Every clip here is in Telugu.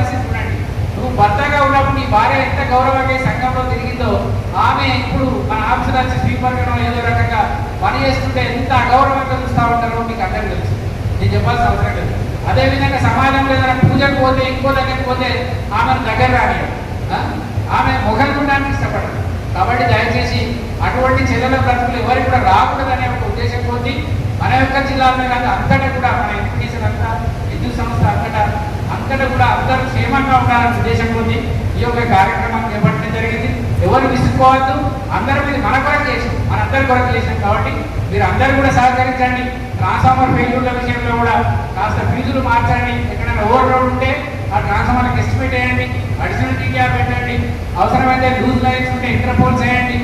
పరిస్థితి చూడండి నువ్వు భర్తగా ఉన్నప్పుడు నీ భార్య ఎంత గౌరవంగా సంఘంలో తిరిగిందో ఆమె ఇప్పుడు మన ఆఫీసర్ వచ్చి స్వీపర్గానో ఏదో రకంగా పని చేస్తుంటే ఎంత అగౌరవంగా చూస్తూ ఉంటారో నీకు అందరికీ తెలుసు. నేను చెప్పాల్సిన అవసరం లేదు. అదేవిధంగా సమాజంలో ఏదైనా పూజకు పోతే ఇంకో దగ్గరికి పోతే ఆమెను దగ్గర రాని ఆమె ముఖం ఉండడానికి ఇష్టపడదు. కాబట్టి దయచేసి అటువంటి చెల్లెల బ్రతుకులు ఎవరికి కూడా రాకూడదనే ఒక ఉద్దేశం కొద్ది మన యొక్క జిల్లాలో కాదు అంతటా కూడా మన ఎడ్యుకేషన్ అంతా విద్యుత్ సంస్థ అంతటా అక్కడ కూడా అందరూ క్షేమంగా ఉండాలనే ఉద్దేశం ఉంది ఈ యొక్క కార్యక్రమం చేపట్టడం జరిగింది. ఎవరు విసుక్కోవద్దు అందరూ మీరు మన కొరకు చేసాం. మనందరి కొరకు చేసాం కాబట్టి మీరు అందరూ కూడా సహకరించండి. ట్రాన్స్ఫార్మర్ ఫెయిల్యూర్ల విషయంలో కూడా కాస్త ఫీజులు మార్చండి. ఎక్కడైనా ఓవర్ రోడ్ ఉంటే ఆ ట్రాన్స్ఫార్మర్కి ఎస్టిమేట్ వేయండి. అడిషనల్ టీగా పెట్టండి. అవసరమైతే లూజ్ లైన్స్ ఉంటే ఇంటర్పోల్ చేయండి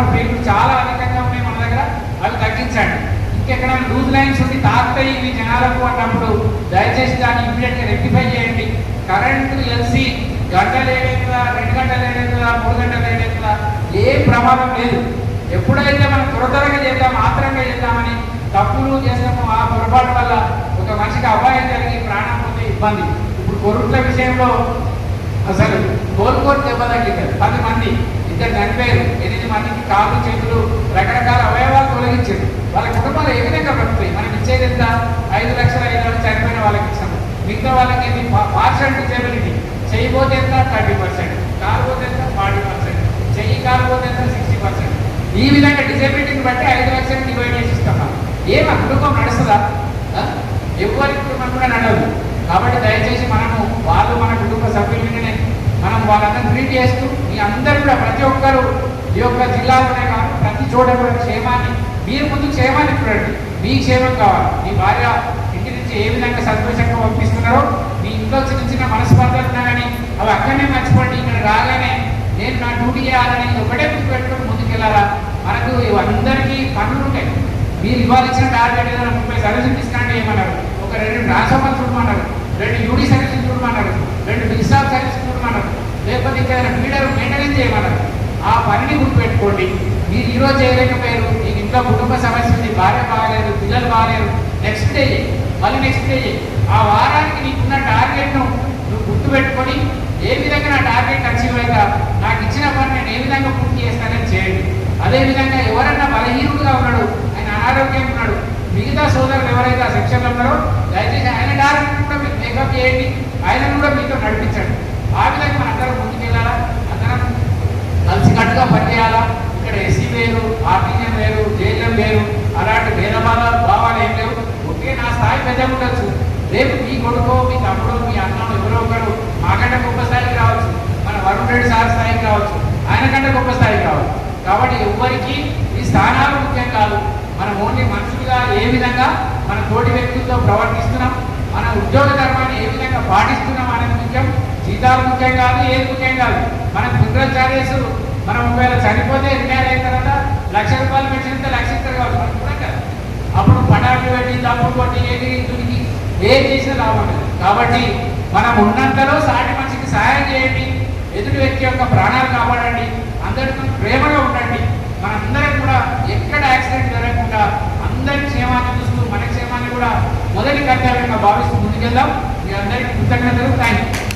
ట్రాన్స్ఫార్మర్ పేర్లు చాలా అధికంగా ఉన్నాయి మన దగ్గర. అవి తగ్గించండి. ఇంకెక్కడ లూజ్ లైన్స్ ఉండి తాకుతాయి ఇవి జనాలకు అన్నప్పుడు దయచేసి దాన్ని ఇమీడియట్గా రెక్టిఫై చేయండి. కరెంటు ఎల్సి గంట లేడేదా రెండు గంటలు లేడేదా మూడు గంటలు లేడేదా ఏ ప్రమాదం లేదు. ఎప్పుడైతే మనం త్వర త్వరగా చేద్దాం ఆత్రంగా చేద్దామని తప్పులు చేస్తాము ఆ పొరపాటు వల్ల ఒక మనిషికి అపాయం జరిగి ప్రాణం పోతే ఇబ్బంది. ఇప్పుడు కొరుట్ల విషయంలో అసలు కోలుకోని దెబ్బ తగ్గింది పది మంది ఇద్దరు చనిపోయారు ఎనిమిది మంది కాళ్ళు చేతులు రకరకాల అవయవాలు తొలగించింది. వాళ్ళ కుటుంబాలు ఏ విధంగా మనం ఇచ్చేది ఎంత? ఐదు లక్షల ఐదు లక్షలు చనిపోయిన వాళ్ళకి ఇచ్చాము మిగతా వాళ్ళకి ఇది పార్షల్ డిజేబిలిటీ చేయబోతే ఎంత? థర్టీ పర్సెంట్ కాలిపోతే ఎంత? ఫార్టీ పర్సెంట్ చెయ్యి కాలిపోతే ఎంత? సిక్స్టీ పర్సెంట్ ఈ విధంగా డిజేబిలిటీని బట్టి ఐదు లక్షలు డివైడ్ చేసి ఇస్తాం ఏం ఆ కుటుంబం నడుస్తుందా? ఎవరి కుటుంబం కూడా నడవదు. కాబట్టి దయచేసి మనము వాళ్ళు మన కుటుంబ సభ్యులనే మనం వాళ్ళందరినీ ట్రీట్ చేస్తూ మీ అందరూ కూడా ప్రతి ఒక్కరు ఈ యొక్క జిల్లాలోనే కాదు ప్రతి చోట కూడా క్షేమాన్ని మీరు ముందు క్షేమాన్ని చూడండి. మీ క్షేమం కావాలి. మీ భార్య ఇంటి నుంచి ఏ విధంగా సంతోషంగా పంపిస్తున్నారో మీ ఇంట్లో చిన్న చిన్న మనస్పర్ధలు ఉన్నా కానీ అవి అక్కడనే మర్చిపోండి ఇక్కడ రాగానే నేను నా డ్యూటీ చేయాలని ఒకటే గుర్తుపెట్టుకొని ముందుకెళ్ళాలా మనకు అందరికీ పనులు ఉంటాయి. మీరు ఇవాళ ఇచ్చిన టార్గెట్ ఏదైనా ముప్పై సర్వీసులు డిస్కౌంట్ ఏమన్నారు? ఒక రెండు ట్రాన్స్ఫార్మర్ చూడమన్నారు. రెండు యూడీ సర్వీసులు చూడమన్నారు. రెండు డిస్టాప్ సర్వీసులు చూడమన్నారు. లేకపోతే ఇంకా మీడర్ మెయింటెనెన్స్ చేయమన్నారు. ఆ పనిని గుర్తుపెట్టుకోండి. మీరు ఈరోజు చేయలేకపోయారు మీకు ఇంట్లో కుటుంబ సమస్య ఉంది భార్య బాగలేదు పిల్లలు బాగలేరు నెక్స్ట్ డే మళ్ళీ నెక్స్ట్ డే ఆ వారానికి నీకున్న టార్గెట్ను నువ్వు గుర్తుపెట్టుకొని ఏ విధంగా నా టార్గెట్ అచీవ్ అవుతా నాకు ఇచ్చిన పని నేను ఏ విధంగా పూర్తి చేస్తానని చేయండి. అదే విధంగా ఎవరన్నా బలహీనుడుగా ఉన్నాడు ఆయన అనారోగ్యంగా ఉన్నాడు మిగతా సోదరులు ఎవరైతే ఆ సెక్షన్లో ఉన్నారో దయచేసి ఆయన టార్గెట్ కూడా మీరు మేకప్ చేయండి ఆయన కూడా మీతో నడిపించండి ఆ విధంగా మన అందరం ముందుకెళ్ళాలా అందరం కలిసి కట్టుగా పనిచేయాలా ఇక్కడ ఎస్సీ వేరు ఆర్టీజన్ వేరు లేరు అలాంటి భేదభావ భావాలు ఏం లేవు. ఒకే నా స్థాయి పెద్ద ఉండొచ్చు. రేపు మీ కొడుకో మీ తమ్ముడు మీ అన్నో ఎవరో ఒకరు మాకంటే గొప్ప స్థాయికి రావచ్చు. మన వరుణ్ రెడ్డి సార్ స్థాయికి రావచ్చు. ఆయన కంటే గొప్ప స్థాయికి రావచ్చు. కాబట్టి ఎవరికి ఈ స్థానాలు ముఖ్యం కాదు. మనం ఓన్లీ మనుషులుగా ఏ విధంగా మన తోటి వ్యక్తులతో ప్రవర్తిస్తున్నాం? మన ఉద్యోగ ధర్మాన్ని ఏ విధంగా పాటిస్తున్నాం అనేది ముఖ్యం. జీతాలు ముఖ్యం కాదు ఏది ముఖ్యం కాదు. మన ఫిబ్రవరి మనం ఒకవేళ చనిపోతే రిటైర్ ఏం చేసినా లాభం కాబట్టి మనం ఉన్నంతలో సాటి మనిషికి సహాయం చేయండి. ఎదుటి వ్యక్తి యొక్క ప్రాణాలు కాపాడండి. అందరితో ప్రేమగా ఉండండి. మనందరం కూడా ఎక్కడ యాక్సిడెంట్ జరగకుండా అందరి క్షేమాన్ని చూస్తూ మన క్షేమాన్ని కూడా మొదటి కర్తవ్యంగా భావిస్తూ ముందుకెళ్దాం. మీ అందరికీ కృతజ్ఞతలు. Thank you